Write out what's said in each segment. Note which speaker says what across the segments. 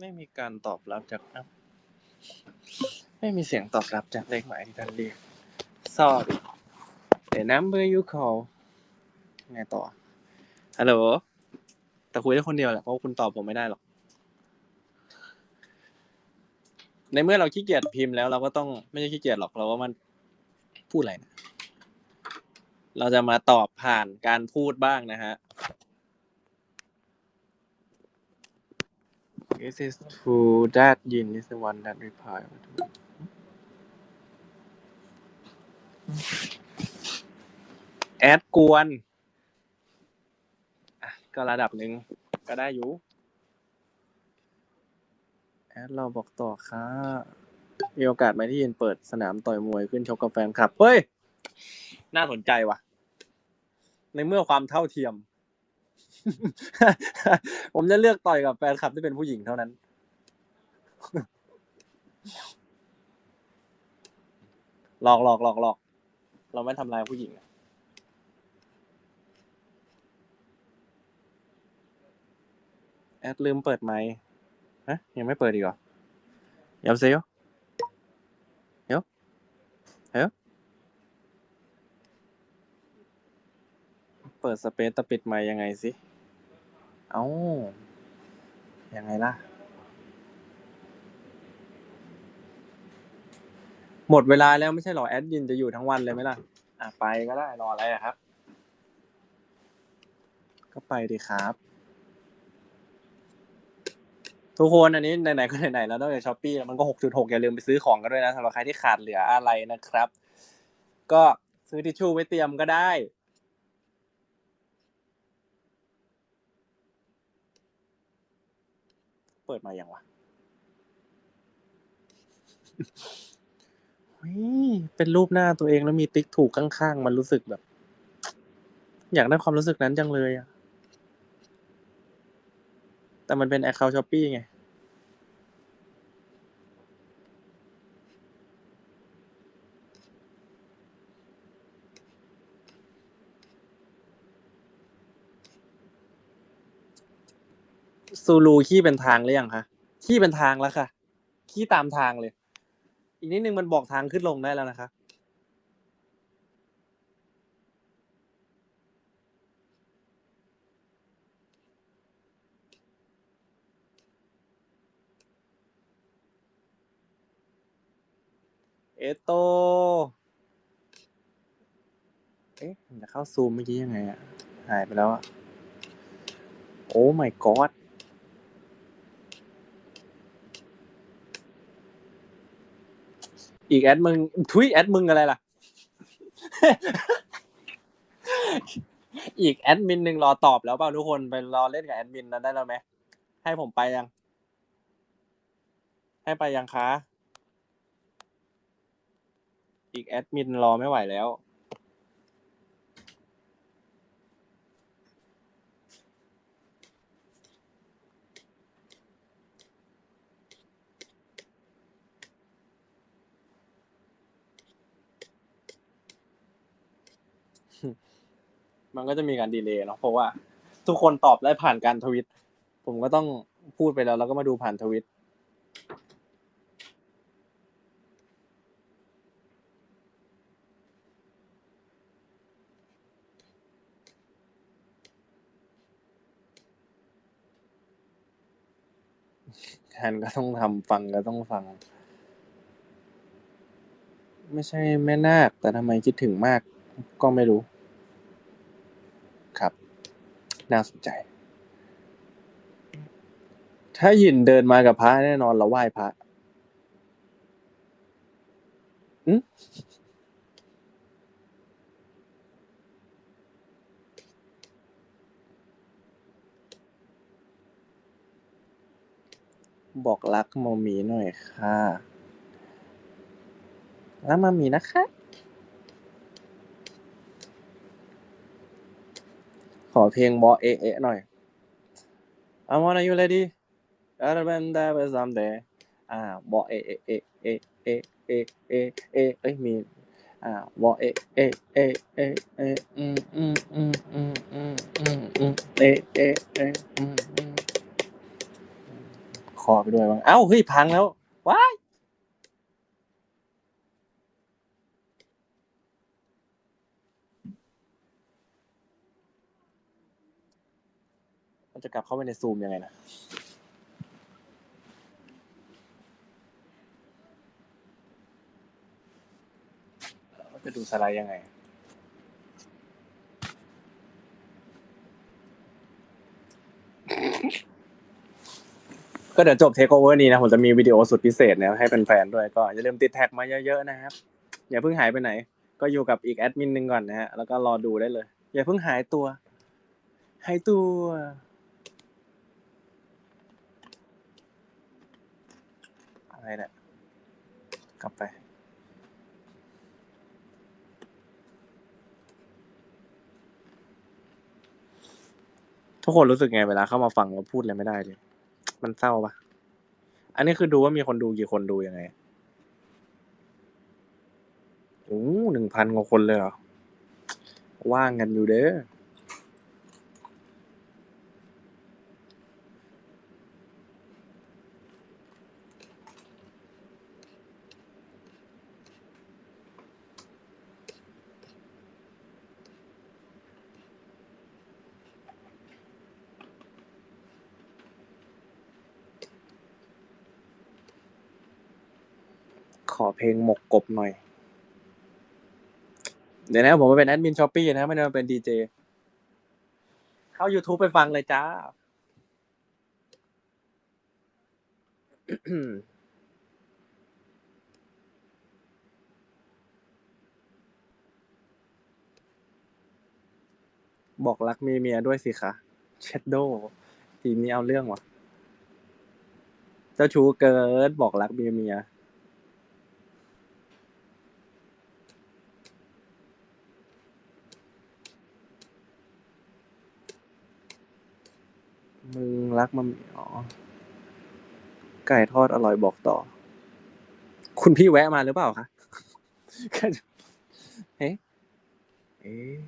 Speaker 1: ไม่มีการตอบรับจากแอปไม่มีเสียงตอบรับจากเลขหมายที่ท่านเรียก sorry the number you call ไงต่อฮัลโหลแต่คุยได้คนเดียวแหละเพราะคุณตอบผมไม่ได้หรอกในเมื่อเราขี้เกียจพิมพ์แล้วเราก็ต้องไม่ใช่ขี้เกียจหรอกเราก็มันพูดอะไรนะเราจะมาตอบผ่านการพูดบ้างนะฮะ This is true that Yin is the one that reply แอดกวน ก็ระดับหนึ่งก็ได้อยู่ แอดเราบอกต่อค่ะมีโอกาสไหมที่ยินเปิดสนามต่อยมวยขึ้นชกกับแฟนคลับ เฮ้ย น่าสนใจว่ะ ในเมื่อความเท่าเทียม ผมจะเลือกต่อยกับแฟนคลับที่เป็นผู้หญิงเท่านั้น หลอกหลอกหลอกหลอก เราไม่ทำลายผู้หญิงแอดลืมเปิดไมค์ฮะ ยังไม่เปิดอีกเหรอเดี๋ยวเซลเยวเดี๋ยเปิดสเปซแต่ปิดไมค์ยังไงสิ เอ้า ยังไงล่ะ หมดเวลาแล้วไม่ใช่เหรอแอดยินจะอยู่ทั้งวันเลยไหมล่ะ อะไปก็ได้รออะไรอะครับ ก็ไปดีครับ ทุกคนอันนี้ไหนๆก็ไหนๆแล้วนอกจากช้อปปี้มันก็หกจุดหกอย่าลืมไปซื้อของกันด้วยนะสำหรับใครที่ขาดเหลืออะไรนะครับ ก็ซื้อทิชชู่ไว้เตรียมก็ได้ เปิดมาอย่างวะเฮ้ยเป็นรูปหน้าตัวเองแล้วมีติ๊กถูกข้างๆ มันรู้สึกแบบ อยากได้ความรู้สึกนั้นจังเลยอะแต่มันเป็นแอคเคาท์ช้อปปี้ไง ซูรูขี้เป็นทางหรือยังคะขี้เป็นทางแล้วค่ะ ขี้ตามทางเลย อีกนิดนึงมันบอกทางขึ้นลงได้แล้วนะคะ เอโต เอ๊ะจะเข้าซูมเมื่อกี้ยังไงอะหายไปแล้วอะโอ้ my god อีกแอดมึงทุยแอดมึงอะไรล่ะ อีกแอดมินหนึ่งรอตอบแล้วเปล่าทุกคนไปรอเล่นกับแอดมินนั้นได้แล้วไหมให้ผมไปยัง ให้ไปยังคะอีกแอดมินรอไม่ไหวแล้ว มันก็จะมีการดีเลย์เนาะเพราะว่า ทุกคนตอบได้ผ่านการทวิต ผมก็ต้องพูดไปแล้ว แล้วก็มาดูผ่านทวิตแทนก็ต้องทำฟังก็ต้องฟัง ไม่ใช่แม่นาคแต่ทำไมคิดถึงมากก็ไม่รู้ น่าสนใจ ถ้าหยินเดินมากับพระแน่นอนเราไหว้พระอืมบอกรักมอมีหน่อยค่ะรักมามีนะคะ ขอเพลงบอเอเอะหน่อย I wanna you lady I don't want that but someday อ่าบอเอเอเอะเอะเอะเอะเอะเอะเอ้ยมีอ่าบอเอะเอะเอะเอะเอะอืมอืมอืมอืมอืมอืมอืมเอะเอะเอะอืมอืมคอไปด้วยบ้างเอ้าเฮ้ยพังแล้ว มันจะกลับเข้าไปในซูมยังไงนะจะดูสไลด์ยังไง ก็เดี๋ยวจบเทคโอเวอร์นี้นะ ผมจะมีวิดีโอสุดพิเศษนะให้แฟนๆด้วยก็อย่าลืมติดแท็กมาเยอะๆนะครับ อย่าเพิ่งหายไปไหน ก็อยู่กับอีกแอดมินหนึ่งก่อนนะฮะ แล้วก็รอดูได้เลย อย่าเพิ่งหายตัว หายตัว ไรเนี่ยกลับไป ทุกคนรู้สึกไงเวลาเข้ามาฟังแล้วพูดอะไรไม่ได้เลย มันเศร้าปะอันนี้คือดูว่ามีคนดูกี่คนดูยังไงโอ้หนึ่งพันกว่าคนเลยเหรอ ว่างกันอยู่เด้อ ข อเพลงหมกกบหน่อย เดี๋ยวนะผมมาเป็นแอดมินช้อปปี้นะไม่ได้มาเป็นดีเจ เข้า YouTube ไปฟังเลยจ้า บอกรักมีเมียด้วยสิคะเชดโดทีมนี้เอาเรื่องวะเจ้าชู้เกินบอกรักมีเมีย มึง รักมันอ๋อไก่ทอดอร่อยบอกต่อ คุณพี่แวะมาหรือเปล่าคะเอ๊ะเอ๊ะ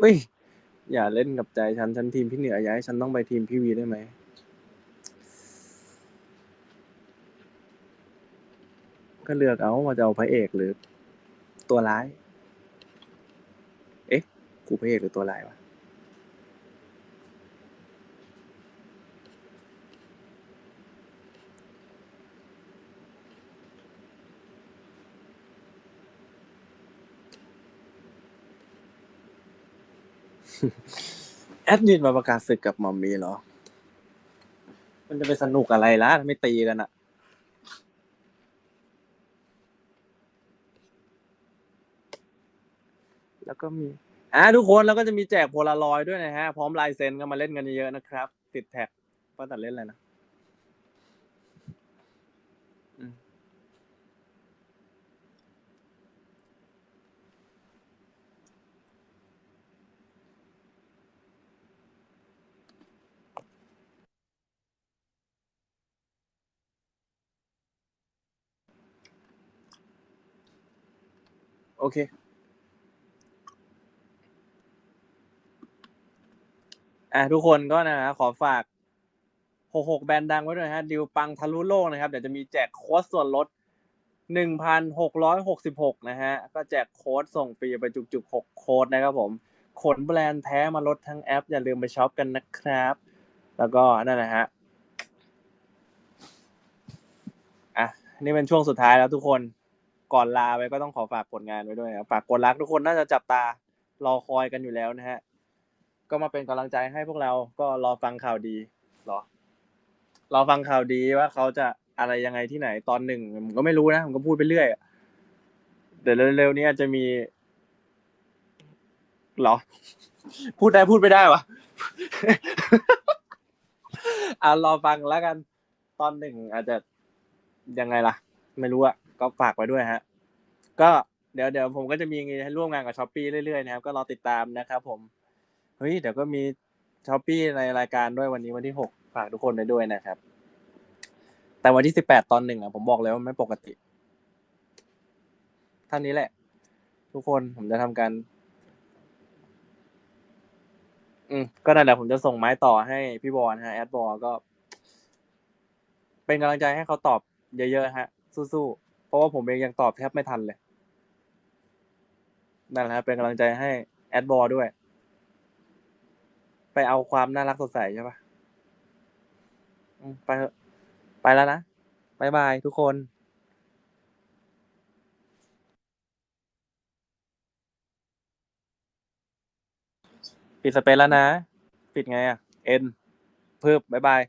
Speaker 1: อุ้ย อย่าเล่นกับใจฉัน ฉันทีมพี่เหนืออย่าให้ฉันต้องไปทีมพี่วีได้ไหมก็เลือกเอาว่าจะเอาพระเอกหรือ ตัวร้าย เอ๊ะ กูพระเอกหรือตัวร้ายวะ แอดมินมาประกาศศึกกับหมอมมีเหรอ มันจะไปสนุกอะไรล่ะไม่ตีกันอะ แล้วก็มีอ่าทุกคนแล้วก็จะมีแจกโพลารอยด้วยนะฮะ พร้อมลายเซ็นก็มาเล่นกันเยอะๆนะครับ ติดแท็กว่าแต่เล่นอะไรนะโอเค อะทุกคนก็นะฮะขอฝาก66แบรนด์ดังไว้ด้วยฮะดิวปังทะลุโลกนะครับเดี๋ยวจะมีแจกโค้ดส่วนลด1,666นะฮะก็แจกโค้ดส่งฟรีไปจุกๆ6โค้ดนะครับผมขนแบรนด์แท้มาลดทั้งแอป อย่าลืมไปช็อปกันนะครับ แล้วก็นั่นนะฮะอะนี่เป็นช่วงสุดท้ายแล้วทุกคนก่อนลาไปก็ต้องขอฝากผลงานไว้ด้วยครับฝากกดรักทุกคนน่าจะจับตารอคอยกันอยู่แล้วนะฮะ ก็มาเป็นกำลังใจให้พวกเราก็รอฟังข่าวดีรอรอฟังข่าวดีว่าเขาจะอะไรยังไงที่ไหนตอนหนึ่งผมก็ไม่รู้นะผมก็พูดไปเรื่อยเดี๋ยวเร็วๆนี้อาจจะมีหรอ พูดได้พูดไม่ได้วะอ่ารอฟังแล้วกัน ตอนหนึ่งอาจจะยังไงล่ะ ไม่รู้อะก็ฝากไว้ด้วยฮะ ก็เดี๋ยวเดี๋ยวผมก็จะมีให้ร่วมงานกับช้อปปี้เรื่อยๆนะครับ ก็รอติดตามนะครับผม เฮ้ยเดี๋ยวก็มีช้อปปี้ในรายการด้วยวันนี้วันที่หกฝากทุกคนไปด้วยนะครับ แต่วันที่สิบแปดตอนหนึ่งอะผมบอกเลยว่าไม่ปกติเท่านี้แหละ ทุกคนผมจะทำการอืมก็นั่นแหละผมจะส่งไม้ต่อให้พี่บอลฮะแอดบอลก็ เป็นกำลังใจให้เขาตอบเยอะๆฮะ สู้ๆเพราะว่าผมเองยังตอบแทบไม่ทันเลยนั่นแหละฮะเป็นกำลังใจให้แอดบอลด้วย ไปเอาความน่ารักสดใสใช่ปะอืมไปเถอะไปแล้วนะบายบายทุกคนปิดสเปซแล้วนะ ปิดไงอะ เอ็นเพิ่มบายบาย